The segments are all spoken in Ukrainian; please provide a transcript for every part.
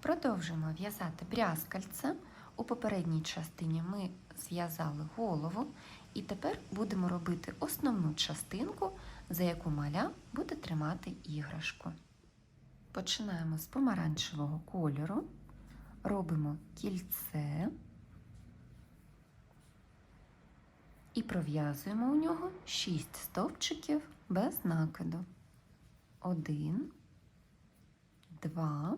Продовжимо в'язати брязкальце. У попередній частині ми зв'язали голову, і тепер будемо робити основну частинку, за яку маля буде тримати іграшку. Починаємо з помаранчевого кольору, робимо кільце і пров'язуємо у нього 6 стовпчиків без накиду. Один, два,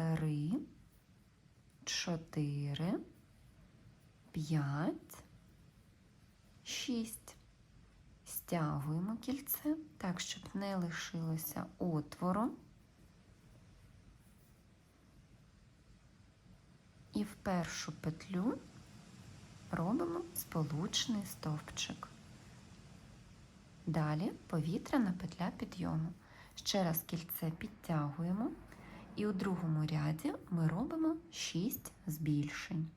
три, чотири, п'ять, шість. Стягуємо кільце так, щоб не лишилося отвору. І в першу петлю робимо сполучний стовпчик. Далі повітряна петля підйому. Ще раз кільце підтягуємо, і у другому ряді ми робимо 6 збільшень.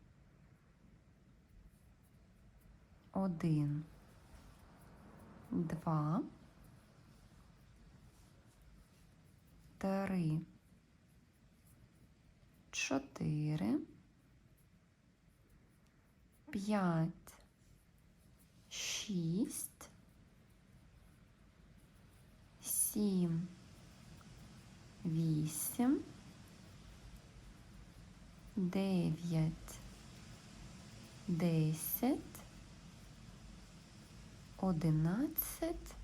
Один, два, три, чотири, п'ять, шість, сім, вісім, дев'ять, десять, одинадцять,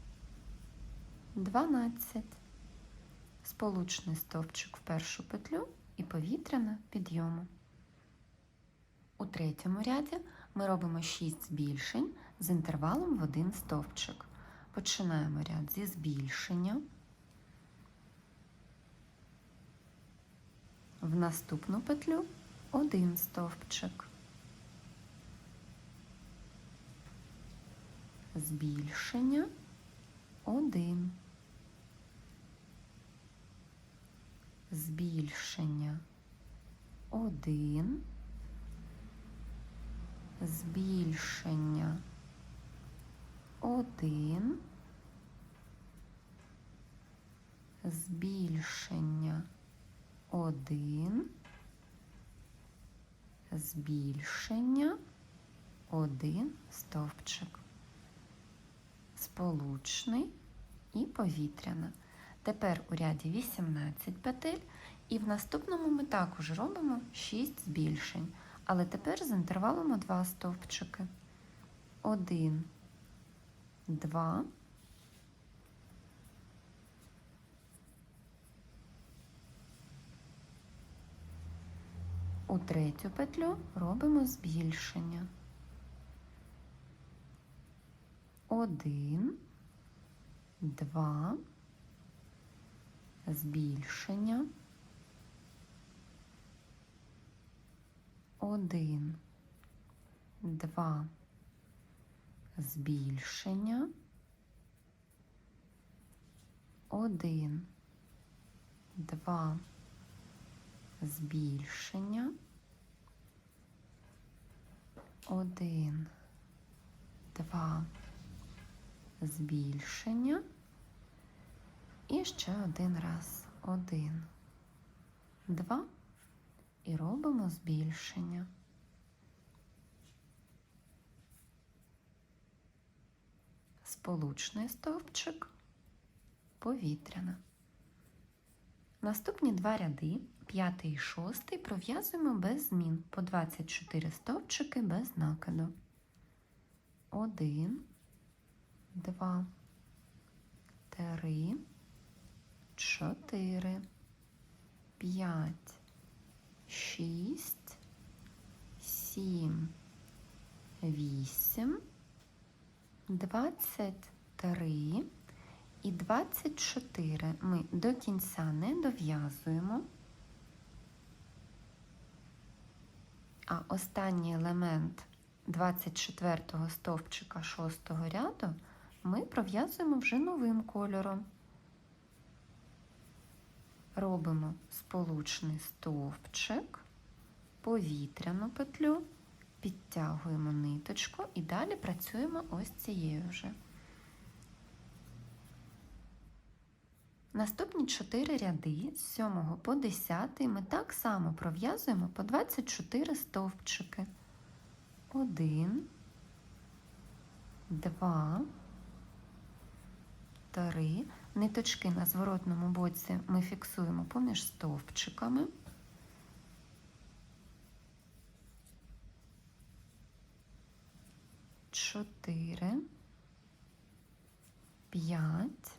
дванадцять. Сполучний стовпчик в першу петлю і повітряна підйому. У третьому ряді ми робимо 6 збільшень з інтервалом в один стовпчик. Починаємо ряд зі збільшення. В наступну петлю один стовпчик. Збільшення один. Збільшення один. Збільшення один. Збільшення один. Збільшення один стовпчик. Сполучний і повітряна. Тепер у ряді 18 петель, і в наступному ми також робимо 6 збільшень, але тепер з інтервалом у 2 стовпчики. 1, 2, У третю петлю робимо збільшення. Один, два, збільшення. Один, два, збільшення. Один, два, збільшення. Один, два, збільшення. І ще один раз. Один, два. І робимо збільшення. Сполучний стовпчик, повітряна. Наступні два ряди, п'ятий і шостий, пров'язуємо без змін по 24 стовпчики без накиду. Один, два, три, чотири, п'ять, шість, сім, вісім, двадцять три. І 24 ми до кінця не дов'язуємо, а останній елемент 24 стовпчика 6 ряду ми пров'язуємо вже новим кольором. Робимо сполучний стовпчик, повітряну петлю, підтягуємо ниточку і далі працюємо ось цією вже. Наступні 4 ряди з 7 по 10 ми так само пров'язуємо по 24 стовпчики. 1, 2, 3. Ниточки на зворотному боці ми фіксуємо поміж стовпчиками. Чотири, п'ять,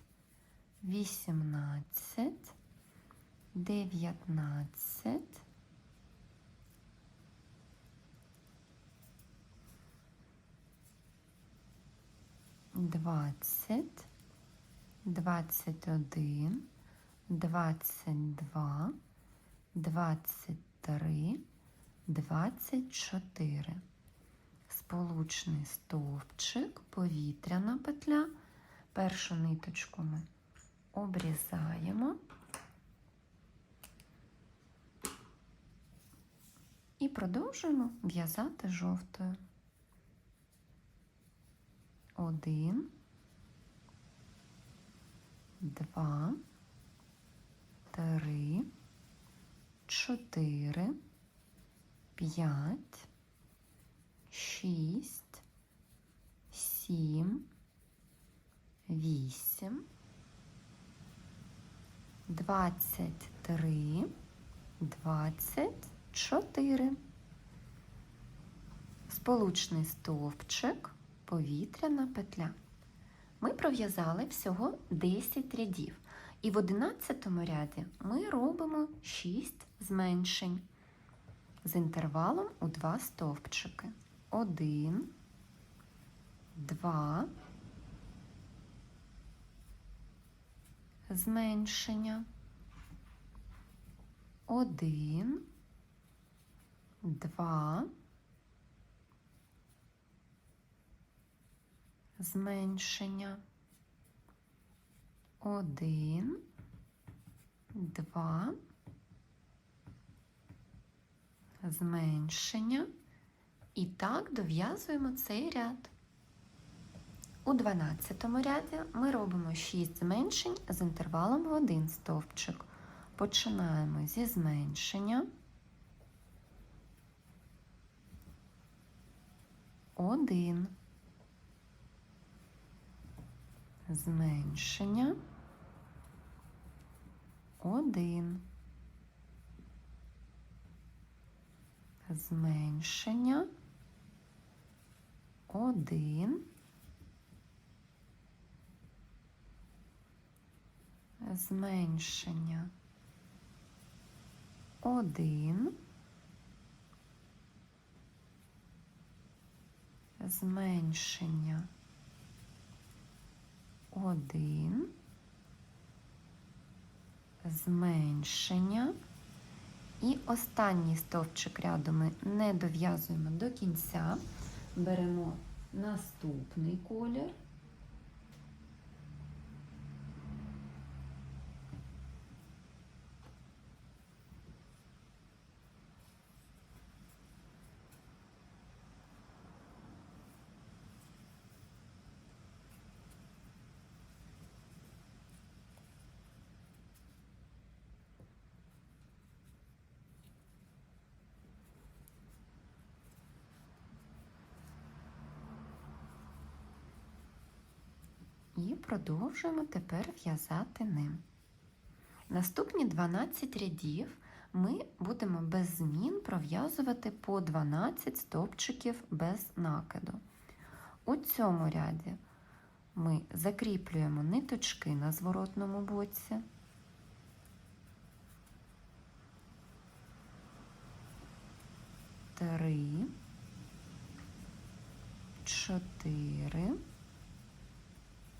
вісімнадцять, дев'ятнадцять, двадцять, двадцять один, двадцять два, двадцять три, двадцять чотири. Сполучний стовпчик, повітряна петля. Першу ниточку ми обрізаємо. І продовжуємо в'язати жовтою. Один, два, три, чотири, п'ять, шість, сім, вісім, двадцять три, двадцять чотири. Сполучний стовпчик, повітряна петля. Ми пров'язали всього 10 рядів. І в 11 ряді ми робимо 6 зменшень з інтервалом у 2 стовпчики. 1, 2, зменшення. 1, 2, зменшення. Один, два, зменшення. І так дов'язуємо цей ряд. У 12 ряді ми робимо 6 зменшень з інтервалом в один стовпчик. Починаємо зі зменшення. Один. Зменшення. Один. Зменшення. Один. Зменшення. Один. Зменшення. Один. Зменшення. І останній стовпчик ряду ми не дов'язуємо до кінця. Беремо наступний колір. І продовжуємо тепер в'язати ним. Наступні 12 рядів ми будемо без змін пров'язувати по 12 стовпчиків без накиду. У цьому ряді ми закріплюємо ниточки на зворотному боці. Три, чотири,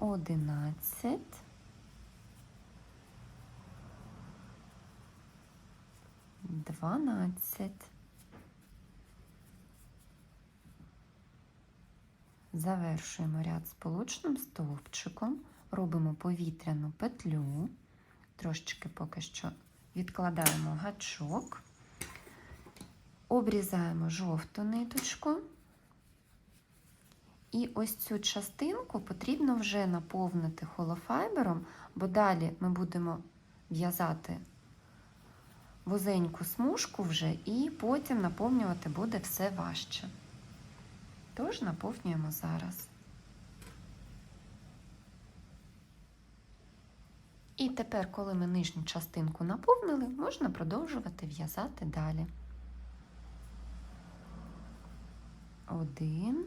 Одинадцять, дванадцять. Завершуємо ряд сполучним стовпчиком, робимо повітряну петлю, трошечки поки що відкладаємо гачок, обрізаємо жовту ниточку. І ось цю частинку потрібно вже наповнити холофайбером, бо далі ми будемо в'язати вузеньку смужку вже, і потім наповнювати буде все важче. Тож наповнюємо зараз. І тепер, коли ми нижню частинку наповнили, можна продовжувати в'язати далі. Один,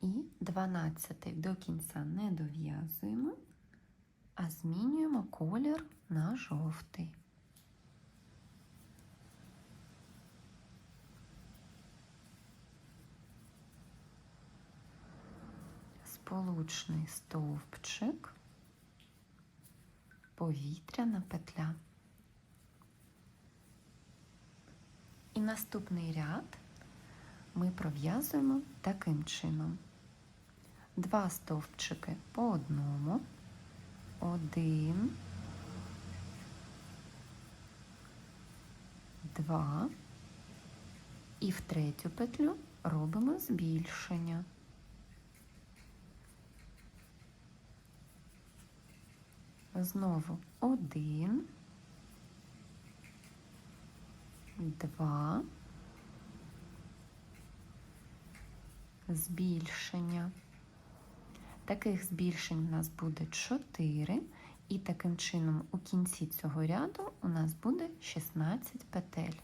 і дванадцятий до кінця не дов'язуємо, а змінюємо колір на жовтий. сполучний стовпчик, повітряна петля. І наступний ряд ми пров'язуємо таким чином. Два стовпчики по одному, один, два, і в третю петлю робимо збільшення. Знову один, два, збільшення. Таких збільшень у нас буде 4, і таким чином у кінці цього ряду у нас буде 16 петель.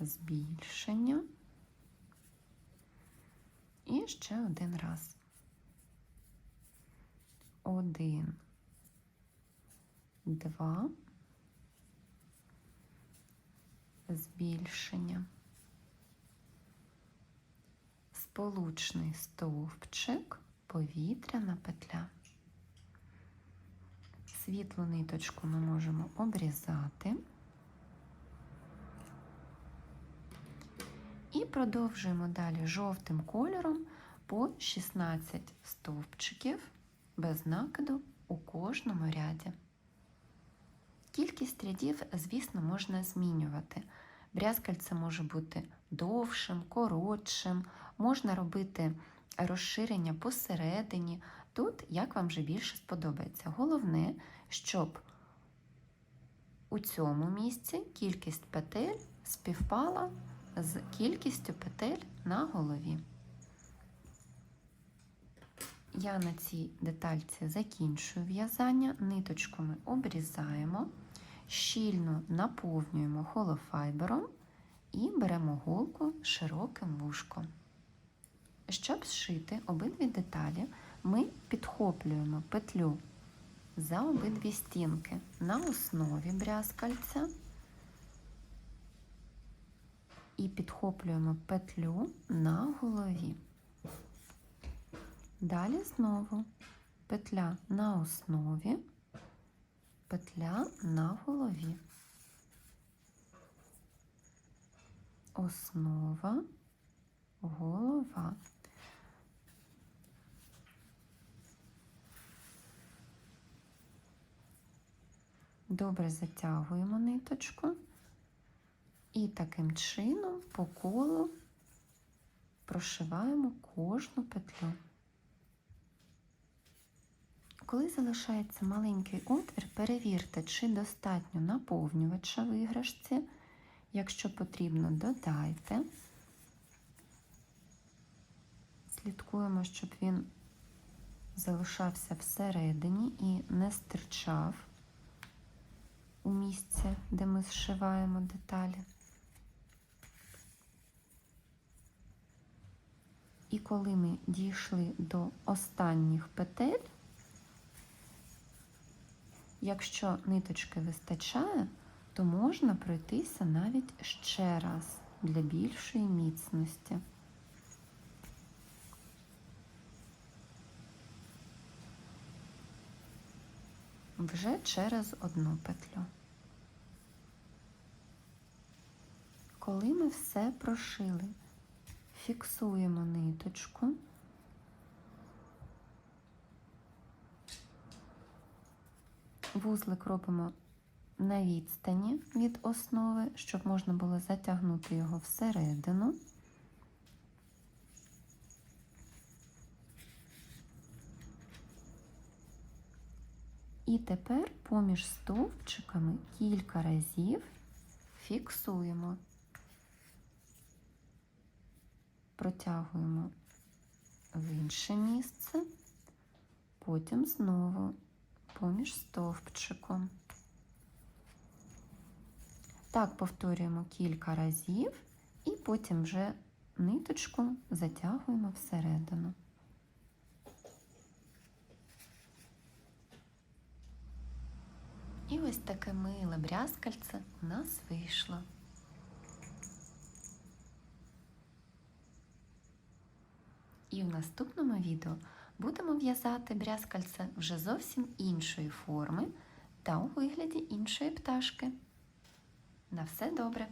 Збільшення. І ще один раз. Один, два, збільшення, сполучний стовпчик, повітряна петля. Світлу ниточку ми можемо обрізати. І продовжуємо далі жовтим кольором по 16 стовпчиків без накиду у кожному ряді. Кількість рядів, звісно, можна змінювати. Брязкальце може бути довшим, коротшим, можна робити розширення посередині. Тут, як вам вже більше сподобається. Головне, щоб у цьому місці кількість петель співпала з кількістю петель на голові. Я на цій детальці закінчую в'язання, ниточку ми обрізаємо, щільно наповнюємо холофайбером і беремо голку широким вушком. Щоб зшити обидві деталі, ми підхоплюємо петлю за обидві стінки на основі брязкальця і підхоплюємо петлю на голові. Далі знову петля на основі, петля на голові. Основа, голова. Добре затягуємо ниточку і таким чином по колу прошиваємо кожну петлю. Коли залишається маленький отвір, перевірте, чи достатньо наповнювача в іграшці. Якщо потрібно, додайте. Слідкуємо, щоб він залишався всередині і не стирчав у місці, де ми зшиваємо деталі. І коли ми дійшли до останніх петель, якщо ниточки вистачає, то можна пройтися навіть ще раз для більшої міцності. Вже через одну петлю. Коли ми все прошили, фіксуємо ниточку. Вузлик робимо на відстані від основи, щоб можна було затягнути його всередину. І тепер поміж стовпчиками кілька разів фіксуємо, протягуємо в інше місце, потім знову поміж стовпчиком. Так повторюємо кілька разів і потім вже ниточку затягуємо всередину. І ось таке миле брязкальце у нас вийшло. І в наступному відео будемо в'язати брязкальце вже зовсім іншої форми та у вигляді іншої пташки. На все добре!